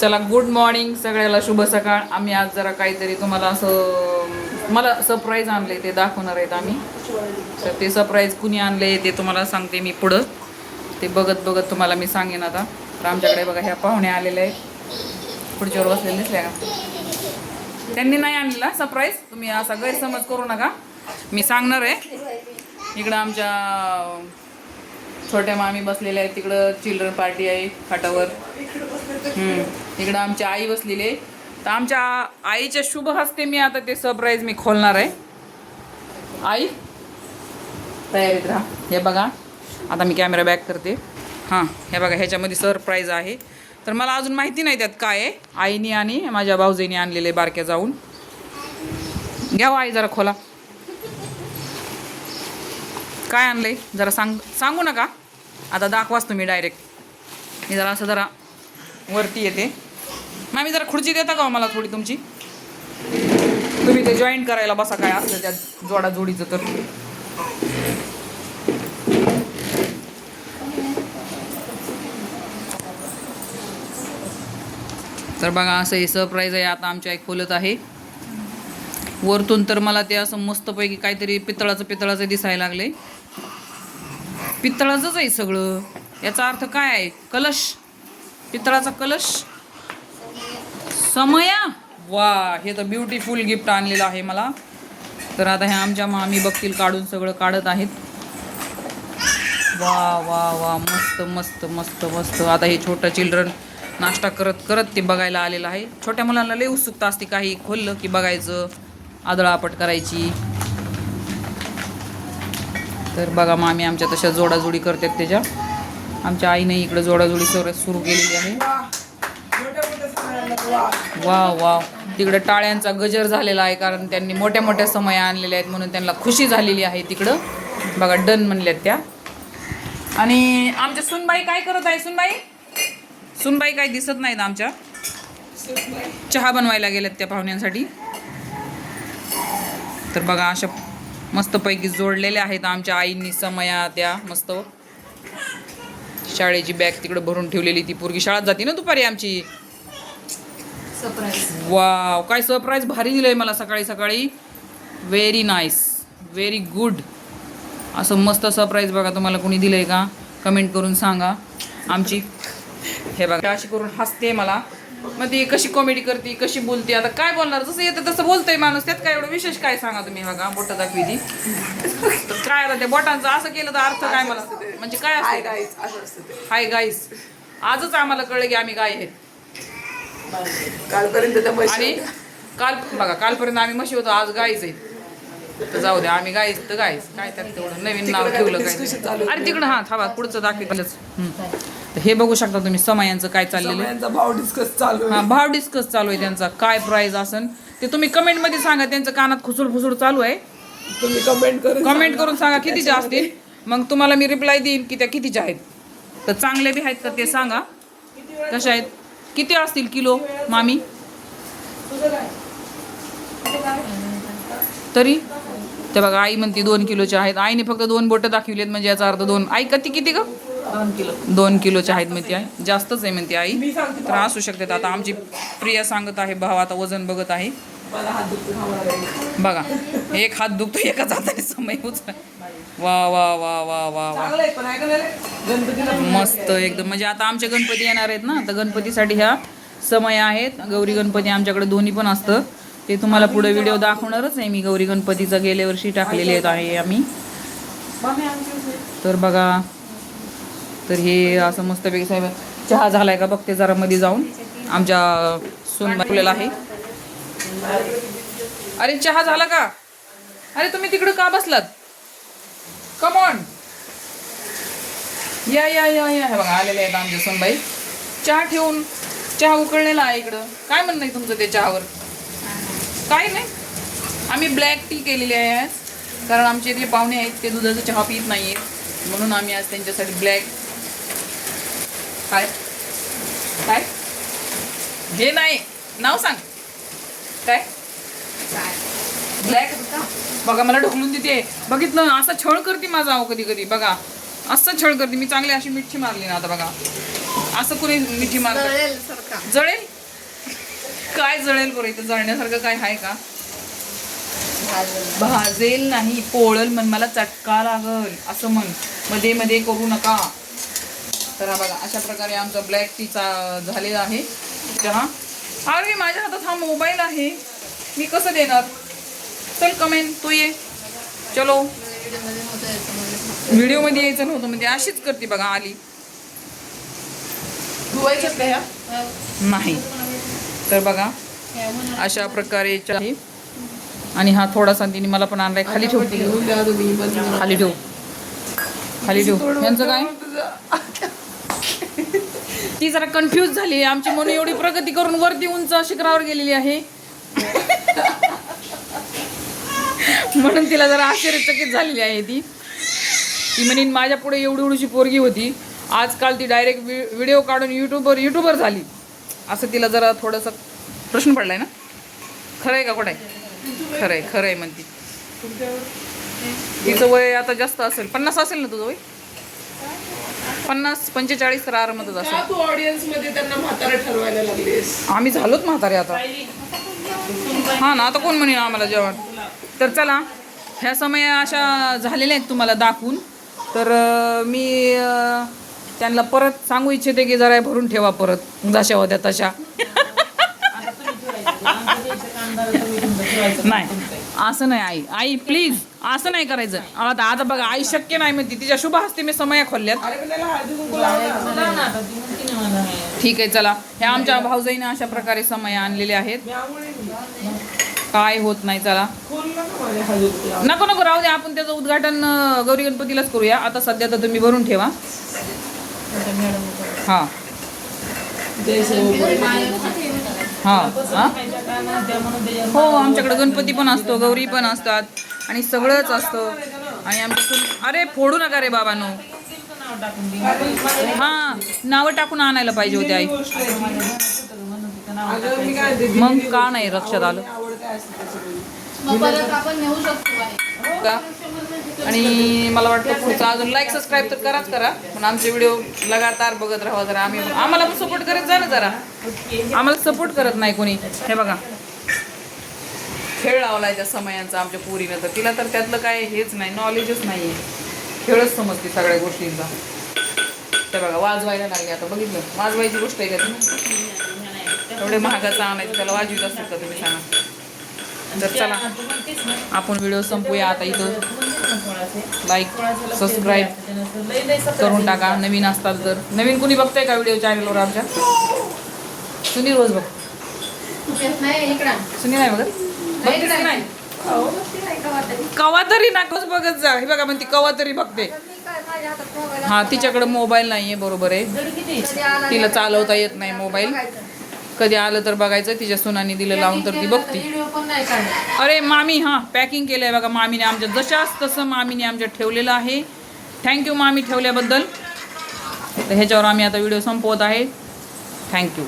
चला good morning सगळ्याला शुभ सकाळ. आम्ही आज जरा काहीतरी तुम्हाला असं मला सरप्राईज आणले ते दाखवणार आहेत आम्ही. तर ते सरप्राईज कुणी आणले ते तुम्हाला सांगते मी पुढं. ते बघत बघत तुम्हाला मी सांगेन आता. तर आमच्याकडे बघा ह्या पाहुण्या आलेल्या आहेत. खुर्चीवर बसलेले दिसल्या का? त्यांनी नाही आणलेला सरप्राईज तुम्ही असा गैरसमज करू नका. मी सांगणार आहे. इकडं आमच्या छोट्या मामी बसलेल्या आहेत. तिकडं चिल्ड्रन पार्टी आहे खाटावर इकडं आमची आई बसलेली आहे. तर आमच्या आईच्या शुभ हस्ते मी आता ते सरप्राईज मी खोलणार आहे. आई तयारीत राहा. हे बघा आता मी कॅमेरा बॅक करते. हां हे बघा ह्याच्यामध्ये सरप्राईज आहे. तर मला अजून माहिती नाही त्यात काय आहे. आईने आणि माझ्या भाऊजीने आणलेले बारक्या जाऊन. घ्या हो आई जरा खोला. काय आणलंय? जरा सांग सांगू नका. आता दाखवाच तुम्ही डायरेक्ट मी जरा असं जरा वरती येते. मामी जरा खुर्ची देता का हो मला थोडी तुमची? तुम्ही ते जॉईंट करायला बसा काय असलं त्या जोडा जोडीचं तर. तर बघा असं हे सरप्राईज आहे. आता आमच्या एक खोलत आहे. वरतून तर मला ते असं मस्तपैकी काहीतरी पितळाचं पितळाचं दिसायला लागले पितळाचंच आहे सगळं. याचा अर्थ काय आहे? कलश. पितळाचा कलश. समया? वा हे तर ब्युटिफुल गिफ्ट आणलेलं आहे मला. तर आता हे आमच्या मामी बघतील काढून सगळं काढत आहेत. वा वा वा मस्त मस्त मस्त मस्त. आता हे छोटं चिल्ड्रन नाश्ता करत करत ते बघायला आलेलं आहे. छोट्या मुलांना लई उत्सुकता असते काही खोललं की बघायचं आदळापट करायची. तर बघा मामी आमच्या तशा जोडाजोडी करतात त्याच्या. आमच्या आईने इकडे जोडाजोडी सर सुरू केलेली आहे. वा वा तिकडं टाळ्यांचा गजर झालेला आहे कारण त्यांनी मोठ्या मोठ्या समया आणलेल्या आहेत म्हणून त्यांना खुशी झालेली आहे तिकडं. बघा डन म्हणल्यात त्या. आणि आमच्या सुनबाई काय करत आहे सुनबाई? सुनबाई काही दिसत नाहीत आमच्या. चहा बनवायला गेल्यात त्या पाहुण्यांसाठी. तर बघा अशा मस्तपैकी जोडलेल्या आहेत आमच्या आईंनी समया त्या मस्त. शाळेची बॅग तिकडे भरून ठेवलेली ती पोरगी. शाळेत जाते ना दुपारी आमची? वाव काय सरप्राईज भारी दिलंय मला सकाळी सकाळी. व्हेरी नाईस व्हेरी गुड असं मस्त सरप्राईज बघा तुम्हाला कोणी दिलंय का? कमेंट करून सांगा. आमची हे बघा अशी करून हसते मला. मग ती कशी कॉमेडी करते कशी बोलते आता काय बोलणार? जसं येतं तसं बोलतोय माणूस. त्यात काय एवढं विशेष काय सांगा तुम्ही बघा बोट दाखवी ती. काय आता त्या बोटांचं असं केलं तर अर्थ काय मला? म्हणजे काय हाय असं असतं ते. हाय गाईस आजच आम्हाला कळलं की आम्ही काय आहेत. कालपर्यंत आणि. काल बघा कालपर्यंत आम्ही म्हशी होतो आज गाईच आहे तर जाऊ द्या आम्ही गाईच तर गाईच काय त्यात तेवढं नवीन नाव ठेवलं काय? अरे तिकडं हा थांबा पुढचं दाखवलंच तर हे बघू शकता तुम्ही समयांचं काय चाललेलं भाव डिस्कस चालू हा भाव डिस्कस चालू आहे त्यांचा. काय प्राइस असन ते तुम्ही कमेंटमध्ये सांगा त्यांचं कानात खुसूड फुसूड चालू आहे. तुम्ही कमेंट करून कमेंट करून सांगा कितीच्या असतील मग तुम्हाला मी रिप्लाय देईन की त्या कितीच्या आहेत. तर चांगले बी आहेत का ते सांगा. कशा आहेत? किती असतील किलो मामी? तरी? ते बघा आई म्हणते दोन किलोच्या आहेत. आईने फक्त दोन बोटं दाखवलेत म्हणजे याचा अर्थ दोन. आई कधी किती ग? दोन किलो. दोन किलोच्या आहेत म्हणते आई. जास्तच आहे म्हणते आई. तर असू शकते. आता आमची प्रिया सांगत आहे भाव आता वजन बघत आहे. बघा एक हात दुखतो एकाच हाताने समय उचल वा वा वा वा वा वा. आहे मस्त एकदम. म्हणजे आता आमचे गणपती येणार आहेत ना? तर गणपतीसाठी ह्या समय आहेत. गौरी गणपती आमच्याकडे दोन्ही पण असतं. ते तुम्हाला पुढे व्हिडिओ दाखवणारच आहे. मी गौरी गणपतीचा गेल्या वर्षी टाकलेले आहेत आहे आम्ही. तर बघा. तर हे असं मस्तपैकी साहेब चहा झालाय का बघते जरा मध्ये जाऊन. आमच्या सोन फुलेला आहे. अरे चहा झाला का? अरे तुम्ही तिकडं का बसलात? कमॉन या या या या. हे बघा आलेले आहेत आमच्या सोनबाई. चहा ठेवून चहा उकळलेला आहे इकडं. काय म्हणणं आहे तुमचं ते चहावर? काय नाही. आम्ही ब्लॅक टी केलेली आहे आज. कारण आमचे इथले पाहुणे आहेत ते दुधाचा चहा पित नाही आहेत म्हणून आम्ही आज त्यांच्यासाठी ब्लॅक काय? काय? हे नाही. नाव सांग. काय? ब्लॅक बघा मला ढकलून देते. बघितलं असा छळ करते माझा अहो कधी कधी. बघा असं छळ करते. मी चांगली अशी मिठी मारली ना आता बघा. असं कुणी मिठी सरकार जळेल? काय जळेल बरं इथं? जळण्यासारखं काय आहे का? भाजेल. नाही पोळल म्हण मला चटका लागल असं म्हण. मध्ये मध्ये करू नका. तर हा बघा अशा प्रकारे आमचा ब्लॅक टीचा झालेला आहे. चहा अरे माझ्या हातात हा मोबाईल आहे. मी कसं देणार? चल कमेंट तू ये. चलो. व्हिडिओमध्ये यायचं नव्हतं म्हणजे अशीच करते बघा आली. धुवायच्यात का ह्या? नाही. तर बघा अशा प्रकारे आहे. आणि हा थोडासा तिने मला पण आणलाय. खाली ठेव. खाली ठेव. खाली ठेव. यांचं काय? ती जरा कन्फ्यूज झाली. आमची म्हणून एवढी प्रगती करून वरती उंच शिखरावर गेलेली आहे. म्हणून तिला जरा आश्चर्यचकित झालेली आहे ती. ती म्हणेन माझ्या पुढे एवढी एवढीशी पोरगी होती. आजकाल ती डायरेक्ट व्हिडिओ काढून युट्यूबवर युट्यूबर झाली. असं तिला जरा थोडंसं प्रश्न पडलाय ना? खरं आहे का कुठं? आहे खरं आहे खरं आहे म्हणती. तिचं वय आता जास्त असेल. पन्नास असेल ना तुझं वय? पन्नास पंचेचाळीस तर आरामातच असेल. तू ऑडियन्समध्ये त्यांना म्हातारा ठरवायला लागलीस? आम्ही झालोच म्हातारे आता. हा ना आता कोण म्हणेन आम्हाला जेवण? तर चला ह्या समय अशा झालेल्या आहेत तुम्हाला दाखवून. तर मी त्यांना परत सांगू इच्छिते की जरा भरून ठेवा परत. जशा होत्या तशा. नाही असं नाही आई. आई प्लीज असं नाही करायचं. आता आता बघा आई शक्य नाही म्हणते. तिच्या शुभ हस्ते मी समया खोलल्यात. ठीक आहे चला. ह्या आमच्या भाऊजाईने अशा प्रकारे समय आणलेले आहेत. काय होत नाही चला. नको नको राहू दे आपण त्याचं उद्घाटन गौरी गणपतीलाच करूया. आता सध्या तर तुम्ही भरून ठेवा. हा. हा हा. हो आमच्याकडे गणपती पण असतो गौरी पण असतात आणि सगळंच असतं. आणि आमच्या सुन अरे फोडू नका रे बाबांनो. हा नावं टाकून आणायला पाहिजे होते आई. मग का नाही लक्षात आलं. का? आणि मला वाटतं पुढचं अजून लाईक सबस्क्राईब तर कराच करा. पण आमचे व्हिडिओ लगातार बघत राहा जरा. आम्ही आम्हाला पण सपोर्ट करत जा ना जरा. आम्हाला सपोर्ट करत नाही कोणी. हे बघा. खेळ लावलाय त्या समयांचा आमच्या पुरीनं. तर तिला तर त्यातलं काय हेच नाही नॉलेजच नाही खेळच समजते सगळ्या गोष्टींचा. ते बघा वाजवायला लागले आता. बघितलं? वाजवायची गोष्ट आहे का तुम्ही एवढे महागाचा आणायचं त्याला वाजवीत असतात का तुम्ही सांगा? तर चला. आपण व्हिडिओ संपूया आता इथं. लाईक सबस्क्राईब करून टाका. नवीन असताल तर. नवीन कुणी बघताय का व्हिडिओ चॅनलवर आमच्या? सुनील रोज बघ. सुनील नाही बघत? नाही हो. कवा तरी. नाकोच बघत जा. हे बघा म्हणते कवा तरी बघते. हा तिच्याकडे मोबाईल नाहीये बरोबर आहे. तिला चालवता येत नाही मोबाईल. कधी आलं तर बघायचं तिच्या सुनाने दिलं लावून तर ती बघते. अरे मामी हां पॅकिंग केलं आहे बघा मामीने आमच्या जशाच तसं मामीने आमच्या ठेवलेलं आहे. थँक्यू मामी ठेवल्याबद्दल. तर ह्याच्यावर आम्ही आता व्हिडिओ संपवत आहे. थँक्यू